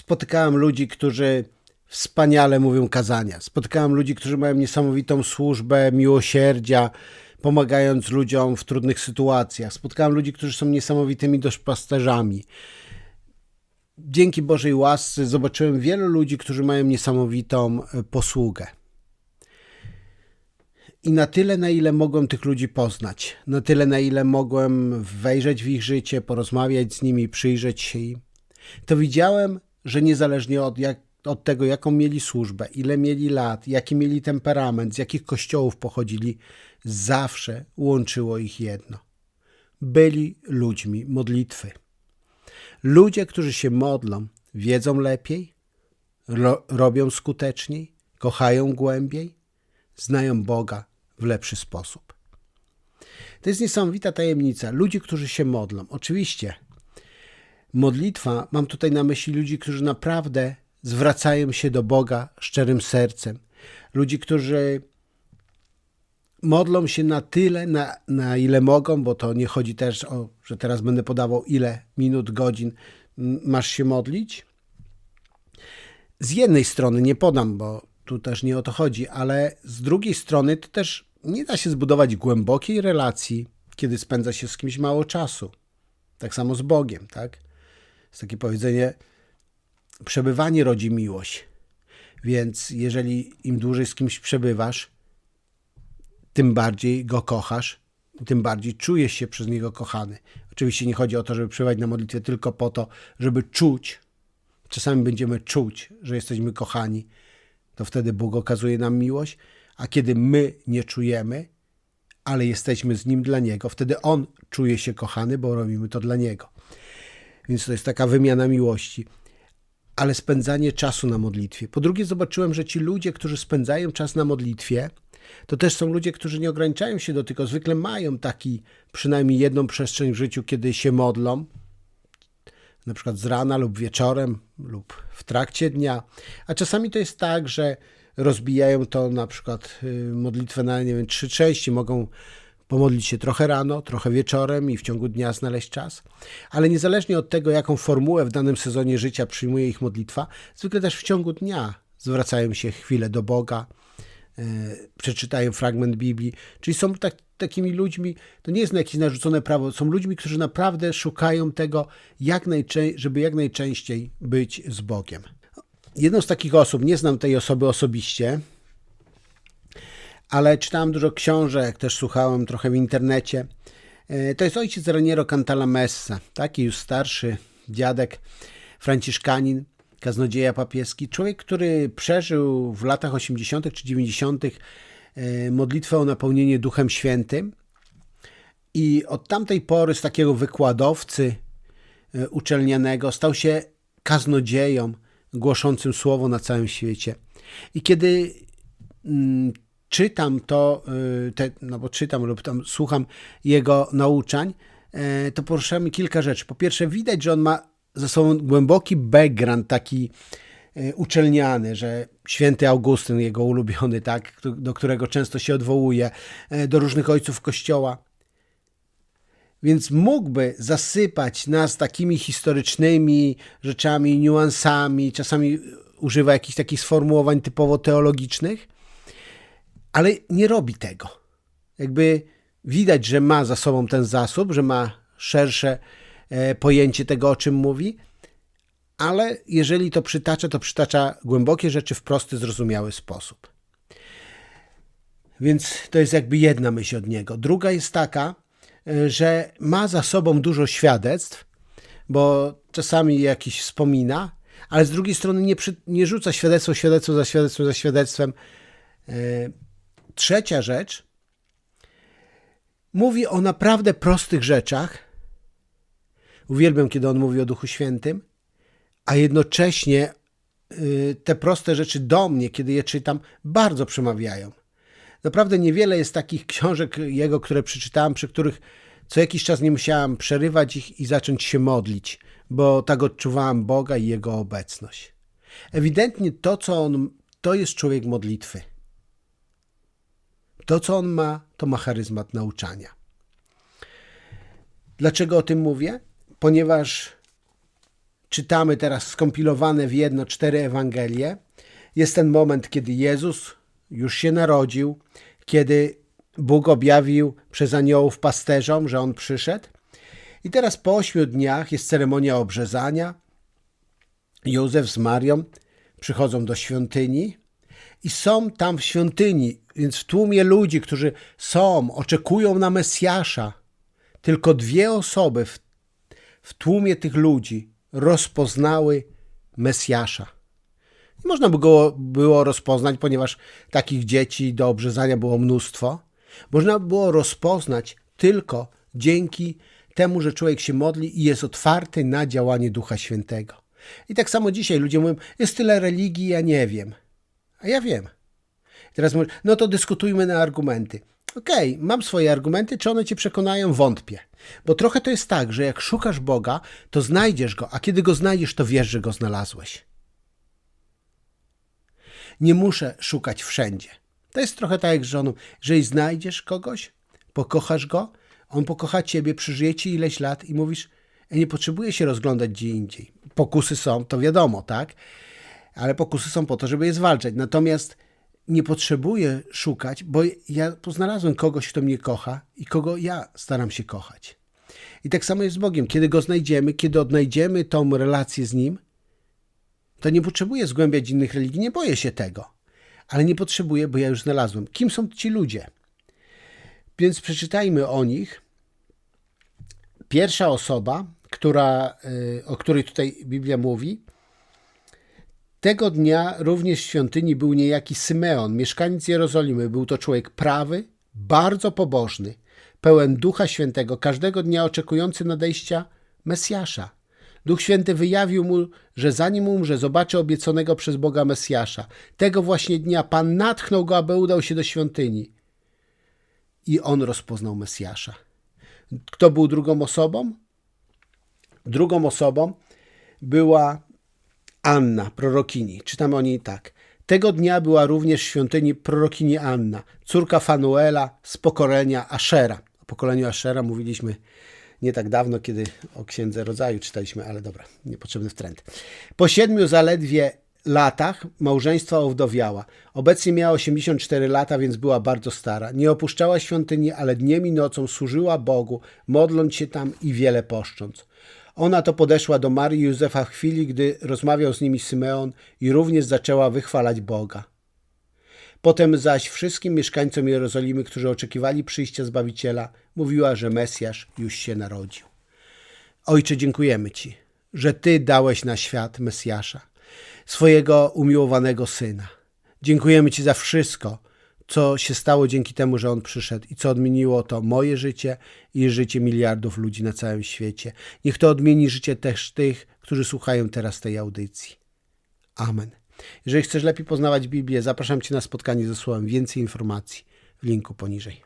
spotykałem ludzi, którzy wspaniale mówią kazania. Spotykałem ludzi, którzy mają niesamowitą służbę miłosierdzia, pomagając ludziom w trudnych sytuacjach. Spotkałem ludzi, którzy są niesamowitymi doszpasterzami. Dzięki Bożej łasce zobaczyłem wielu ludzi, którzy mają niesamowitą e, posługę. I na tyle, na ile mogłem tych ludzi poznać, na tyle, na ile mogłem wejrzeć w ich życie, porozmawiać z nimi, przyjrzeć się im, to widziałem, że niezależnie od, jak, od tego, jaką mieli służbę, ile mieli lat, jaki mieli temperament, z jakich kościołów pochodzili, zawsze łączyło ich jedno. Byli ludźmi modlitwy. Ludzie, którzy się modlą, wiedzą lepiej, ro, robią skuteczniej, kochają głębiej, znają Boga w lepszy sposób. To jest niesamowita tajemnica. Ludzie, którzy się modlą. Oczywiście, modlitwa, mam tutaj na myśli ludzi, którzy naprawdę zwracają się do Boga szczerym sercem. Ludzi, którzy modlą się na tyle, na, na ile mogą, bo to nie chodzi też o, że teraz będę podawał ile minut, godzin masz się modlić. Z jednej strony nie podam, bo tu też nie o to chodzi, ale z drugiej strony to też nie da się zbudować głębokiej relacji, kiedy spędza się z kimś mało czasu. Tak samo z Bogiem, tak? Jest takie powiedzenie, przebywanie rodzi miłość. Więc jeżeli im dłużej z kimś przebywasz, tym bardziej go kochasz, tym bardziej czujesz się przez niego kochany. Oczywiście nie chodzi o to, żeby przebywać na modlitwie tylko po to, żeby czuć. Czasami będziemy czuć, że jesteśmy kochani, to wtedy Bóg okazuje nam miłość, a kiedy my nie czujemy, ale jesteśmy z Nim dla Niego, wtedy On czuje się kochany, bo robimy to dla Niego. Więc to jest taka wymiana miłości. Ale spędzanie czasu na modlitwie. Po drugie, zobaczyłem, że ci ludzie, którzy spędzają czas na modlitwie, to też są ludzie, którzy nie ograniczają się do tego. Zwykle mają taki przynajmniej jedną przestrzeń w życiu, kiedy się modlą, na przykład z rana lub wieczorem lub w trakcie dnia. A czasami to jest tak, że rozbijają to na przykład y, modlitwę na nie wiem, trzy części, mogą pomodlić się trochę rano, trochę wieczorem i w ciągu dnia znaleźć czas. Ale niezależnie od tego, jaką formułę w danym sezonie życia przyjmuje ich modlitwa, zwykle też w ciągu dnia zwracają się chwilę do Boga, yy, przeczytają fragment Biblii. Czyli są tak, takimi ludźmi, to nie jest jakieś narzucone prawo, są ludźmi, którzy naprawdę szukają tego, jak żeby jak najczęściej być z Bogiem. Jedną z takich osób, nie znam tej osoby osobiście, ale czytałem dużo książek, też słuchałem trochę w internecie. E, to jest ojciec Raniero Cantalamessa, taki już starszy dziadek, franciszkanin, kaznodzieja papieski. Człowiek, który przeżył w latach 80. czy 90. E, modlitwę o napełnienie Duchem Świętym i od tamtej pory z takiego wykładowcy e, uczelnianego stał się kaznodzieją głoszącym słowo na całym świecie. I kiedy mm, czytam to, y, te, no bo czytam lub tam słucham jego nauczań, e, to poruszamy kilka rzeczy. Po pierwsze, widać, że on ma ze sobą głęboki background taki e, uczelniany, że święty Augustyn, jego ulubiony, tak, do którego często się odwołuje, do różnych ojców kościoła. Więc mógłby zasypać nas takimi historycznymi rzeczami, niuansami, czasami używa jakichś takich sformułowań typowo teologicznych, ale nie robi tego. Jakby widać, że ma za sobą ten zasób, że ma szersze e, pojęcie tego, o czym mówi, ale jeżeli to przytacza, to przytacza głębokie rzeczy w prosty, zrozumiały sposób. Więc to jest jakby jedna myśl od niego. Druga jest taka, e, że ma za sobą dużo świadectw, bo czasami jakiś wspomina, ale z drugiej strony nie, przy, nie rzuca świadectwo, świadectwo za świadectwem, za świadectwem. Trzecia rzecz mówi o naprawdę prostych rzeczach. Uwielbiam, kiedy on mówi o Duchu Świętym, a jednocześnie y, te proste rzeczy do mnie, kiedy je czytam, bardzo przemawiają. Naprawdę niewiele jest takich książek jego, które przeczytałem, przy których co jakiś czas nie musiałam przerywać ich i zacząć się modlić, bo tak odczuwałam Boga i Jego obecność. Ewidentnie to, co on, to jest człowiek modlitwy. To, co on ma, to ma charyzmat nauczania. Dlaczego o tym mówię? Ponieważ czytamy teraz skompilowane w jedno cztery Ewangelie, jest ten moment, kiedy Jezus już się narodził, kiedy Bóg objawił przez aniołów pasterzom, że On przyszedł. I teraz po ośmiu dniach jest ceremonia obrzezania. Józef z Marią przychodzą do świątyni i są tam w świątyni, więc w tłumie ludzi, którzy są, oczekują na Mesjasza, tylko dwie osoby w, w tłumie tych ludzi rozpoznały Mesjasza. Nie można by go było rozpoznać, ponieważ takich dzieci do obrzezania było mnóstwo. Można by było rozpoznać tylko dzięki temu, że człowiek się modli i jest otwarty na działanie Ducha Świętego. I tak samo dzisiaj ludzie mówią, jest tyle religii, ja nie wiem. A ja wiem. Teraz mówisz, no to dyskutujmy na argumenty. Okej, okay, mam swoje argumenty, czy one cię przekonają? Wątpię. Bo trochę to jest tak, że jak szukasz Boga, to znajdziesz Go, a kiedy Go znajdziesz, to wiesz, że Go znalazłeś. Nie muszę szukać wszędzie. To jest trochę tak jak z żoną. Jeżeli znajdziesz kogoś, pokochasz Go, On pokocha Ciebie, przyżyje Ci ileś lat i mówisz, nie potrzebuję się rozglądać gdzie indziej. Pokusy są, to wiadomo, tak? Ale pokusy są po to, żeby je zwalczać. Natomiast nie potrzebuję szukać, bo ja znalazłem kogoś, kto mnie kocha i kogo ja staram się kochać. I tak samo jest z Bogiem. Kiedy go znajdziemy, kiedy odnajdziemy tą relację z Nim, to nie potrzebuję zgłębiać innych religii, nie boję się tego. Ale nie potrzebuję, bo ja już znalazłem. Kim są ci ludzie? Więc przeczytajmy o nich. Pierwsza osoba, która, o której tutaj Biblia mówi, tego dnia również w świątyni był niejaki Symeon, mieszkaniec Jerozolimy. Był to człowiek prawy, bardzo pobożny, pełen Ducha Świętego, każdego dnia oczekujący nadejścia Mesjasza. Duch Święty wyjawił mu, że zanim umrze, zobaczy obieconego przez Boga Mesjasza. Tego właśnie dnia Pan natchnął go, aby udał się do świątyni. I on rozpoznał Mesjasza. Kto był drugą osobą? Drugą osobą była Anna, prorokini. Czytamy o niej tak. Tego dnia była również w świątyni prorokini Anna, córka Fanuela z pokolenia Ashera. O pokoleniu Ashera mówiliśmy nie tak dawno, kiedy o Księdze Rodzaju czytaliśmy, ale dobra, niepotrzebny wtręt. Po siedmiu zaledwie latach małżeństwa owdowiała. Obecnie miała 84 lata, więc była bardzo stara. Nie opuszczała świątyni, ale dniem i nocą służyła Bogu, modląc się tam i wiele poszcząc. Ona to podeszła do Marii Józefa w chwili, gdy rozmawiał z nimi Symeon i również zaczęła wychwalać Boga. Potem zaś wszystkim mieszkańcom Jerozolimy, którzy oczekiwali przyjścia Zbawiciela, mówiła, że Mesjasz już się narodził. Ojcze, dziękujemy Ci, że Ty dałeś na świat Mesjasza, swojego umiłowanego Syna. Dziękujemy Ci za wszystko, co się stało dzięki temu, że On przyszedł i co odmieniło to moje życie i życie miliardów ludzi na całym świecie. Niech to odmieni życie też tych, którzy słuchają teraz tej audycji. Amen. Jeżeli chcesz lepiej poznawać Biblię, zapraszam Cię na spotkanie ze Słowem. Więcej informacji w linku poniżej.